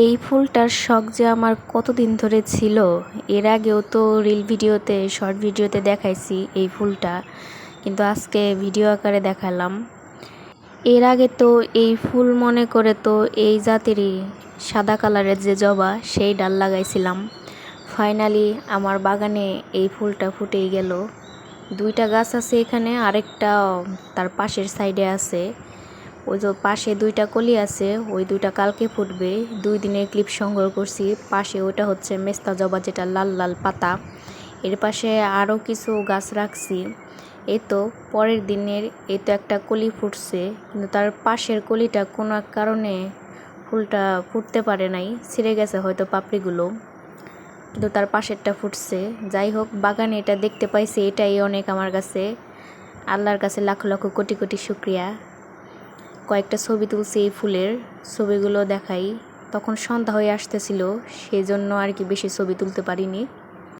এই ফুলটার শখ যে আমার কতদিন ধরে ছিল, এর আগেও তো রিল ভিডিওতে শর্ট ভিডিওতে দেখাইছি এই ফুলটা, কিন্তু আজকে ভিডিও আকারে দেখালাম। এর আগে তো এই ফুল মনে করে তো এই জাতেরই সাদা কালারের যে জবা, সেই ডাল লাগাইছিলাম। ফাইনালি আমার বাগানে এই ফুলটা ফুটেই গেল। দুইটা গাছ আছে এখানে, আরেকটা তার পাশের সাইডে আছে। ওই যে পাশে দুইটা কলি আছে, ওই দুইটা কালকে ফুটবে। দুই দিনের ক্লিপ সংগ্রহ করছি। পাশে ওটা হচ্ছে মেস্তা জবা যেটা লাল লাল পাতা। এর পাশে আরও কিছু গাছ রাখছি। এ তো পরের দিনের এ তো একটা কলি ফুটছে, কিন্তু তার পাশের কলিটা কোনো এক কারণে ফুলটা ফুটতে পারে নাই, ছিঁড়ে গেছে হয়তো পাপড়িগুলো। কিন্তু তার পাশেরটা ফুটছে। যাই হোক, বাগানে এটা দেখতে পাইছি, এটাই অনেক আমার কাছে। আল্লাহর কাছে লাখ লক্ষ কোটি কোটি শুক্রিয়া। কয়েকটা ছবি তুলছি এই ফুলের, ছবিগুলো দেখাই। তখন সন্ধ্যা হয়ে আসতেছিল সেই জন্য আর কি বেশি ছবি তুলতে পারিনি।